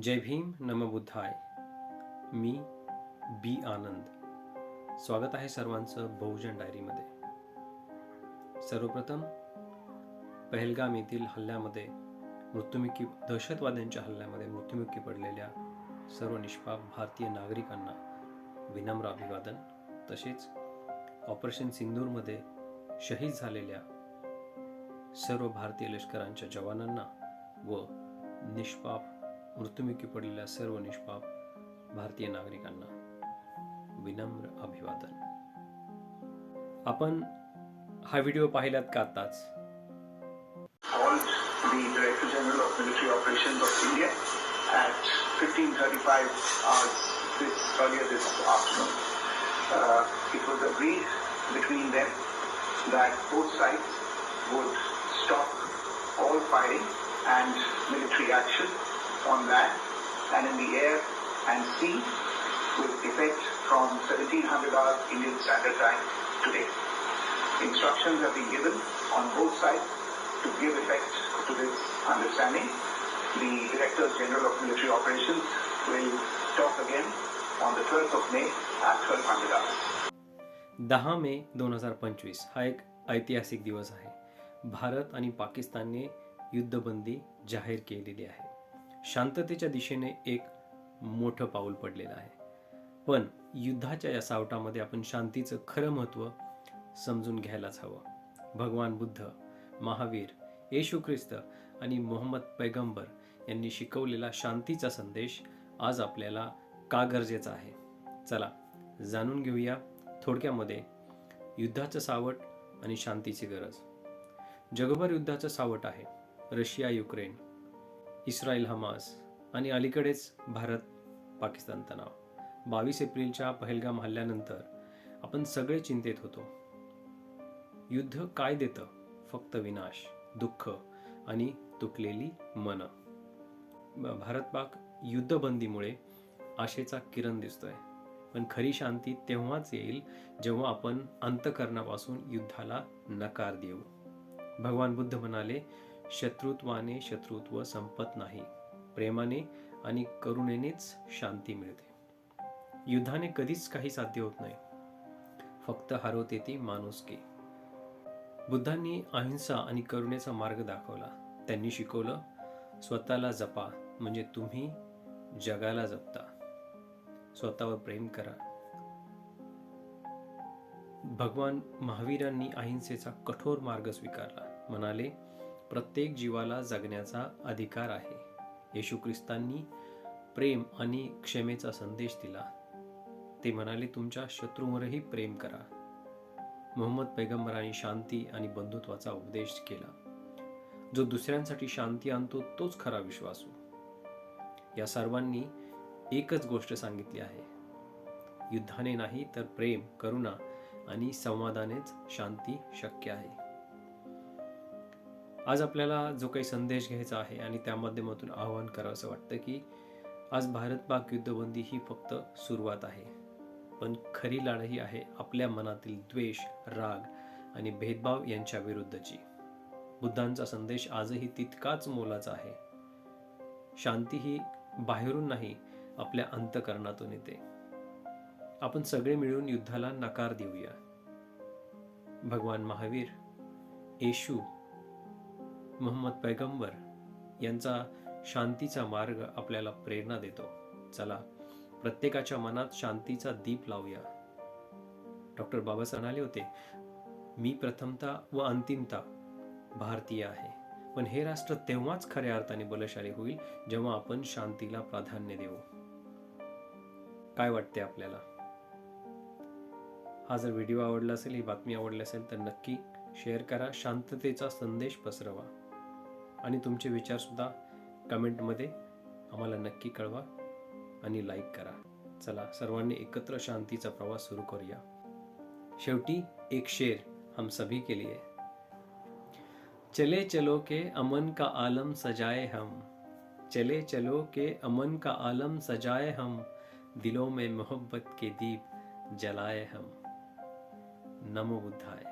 जय भीम नमबुद्धाय मी बी आनंद. स्वागत आहे सर्वांचं बहुजन डायरीमध्ये. सर्वप्रथम पहलगाम येथील हल्ल्यामध्ये मृत्युमुखी दहशतवाद्यांच्या हल्ल्यामध्ये मृत्युमुखी पडलेल्या सर्व निष्पाप भारतीय नागरिकांना विनम्र अभिवादन. तसेच ऑपरेशन सिंदूरमध्ये शहीद झालेल्या सर्व भारतीय लष्करांच्या जवानांना व निष्पाप मृत्युमुखी पडलेल्या सर्व निष्पाप भारतीय नागरिकांना विनम्र अभिवादन. आपण हा व्हिडिओ पाहिल्यात का आताच? Director general of military operation on land and in the air and sea with effect from 1700 hours Indian Standard Time today. Instructions have been given on both sides to give effect to this understanding. The Director General of Military Operations will talk again on the 12th of May at 1200 hours. दहा मे दोन हजार पंचवीस हा एक ऐतिहासिक दिवस आहे भारत आणि पाकिस्तानने युद्धबंदी जाहीर केलेली आहे शांततेच्या दिशेने एक मोठं पाऊल पडलेलं आहे. पण युद्धाच्या या सावटामध्ये आपण शांतीचं खरं महत्त्व समजून घ्यायलाच हवं. भगवान बुद्ध महावीर येशू ख्रिस्त आणि मोहम्मद पैगंबर यांनी शिकवलेला शांतीचा संदेश आज आपल्याला का गरजेचा आहे? चला जाणून घेऊया थोडक्यामध्ये युद्धाचं सावट आणि शांतीची गरज. जगभर युद्धाचं सावट आहे. Russia Ukraine. इस्रायल हमास आणि अलीकडेच भारत पाकिस्तान तणाव. बावीस एप्रिलच्या पहलगाम हल्ल्यानंतर आपण सगळे चिंतेत होतो. युद्ध काय देतं? फक्त विनाश दुःख आणि तुटलेली मन. भारत पाक युद्धबंदीमुळे आशेचा किरण दिसतोय. पण खरी शांती तेव्हाच येईल जेव्हा आपण अंतकरणापासून युद्धाला नकार देऊ. भगवान बुद्ध म्हणाले शत्रुत्वाने शत्रुत्व संपत नाही. प्रेमाने आणि करुणेनेच शांती मिळते. युद्धाने कधीच काही साध्य होत नाही. फक्त हरवते ती माणुसकी. बुद्धांनी अहिंसा आणि करुणेचा मार्ग दाखवला. त्यांनी शिकवलं स्वतःला जपा म्हणजे तुम्ही जगाला जपता. स्वतःवर प्रेम करा. भगवान महावीरांनी अहिंसेचा कठोर मार्ग स्वीकारला. म्हणाले प्रत्येक जीवाला जगण्याचा अधिकार आहे. येशू ख्रिस्तांनी प्रेम आणि क्षमेचा संदेश दिला. ते म्हणाले तुमच्या शत्रूवरही प्रेम करा. मोहम्मद पैगंबरांनी शांती आणि बंधुत्वाचा उपदेश केला. जो दुसऱ्यांसाठी शांती आणतो तोच खरा विश्वासू हो. या सर्वांनी एकच गोष्ट सांगितली आहे. युद्धाने नाही तर प्रेम करुणा आणि संवादानेच शांती शक्य आहे. आज आपल्याला जो काही संदेश घ्यायचा आहे आणि त्या माध्यमातून आवाहन करावं असं वाटतं की आज भारत पाक युद्धबंदी ही फक्त सुरुवात आहे. पण खरी लढाई आहे आपल्या मनातील द्वेष राग आणि भेदभाव यांच्या विरुद्धची. बुद्धांचा संदेश आजही तितकाच मोलाचा आहे. शांती ही बाहेरून नाही आपल्या अंतकरणातून येते. आपण सगळे मिळून युद्धाला नकार देऊया. भगवान महावीर येशू मोहम्मद पैगंबर यांचा शांतीचा मार्ग आपल्याला प्रेरणा देतो. चला प्रत्येकाच्या मनात शांतीचा दीप लावूया. डॉक्टर बाबासाहेब म्हणाले होते मी प्रथमता व अंतिमता भारतीय आहे. पण हे राष्ट्र तेव्हाच खऱ्या अर्थाने बलशाली होईल जेव्हा आपण शांतीला प्राधान्य देऊ. काय वाटते आपल्याला? हा जर व्हिडिओ आवडला असेल ही बातमी आवडली असेल तर नक्की शेअर करा शांततेचा संदेश पसरवा. आणि तुमचे विचार सुद्धा कमेंटमध्ये आम्हाला नक्की कळवा आणि लाईक करा. चला सर्वांनी एकत्र शांतीचा प्रवास सुरू करूया. शेवटी एक शेर हम सभी के लिए. चले चलो के अमन का आलम सजाए हम. चले चलो के अमन का आलम सजाए हम. दिलों में मोहब्बत के दीप जलाए हम. नमो बुद्धाय.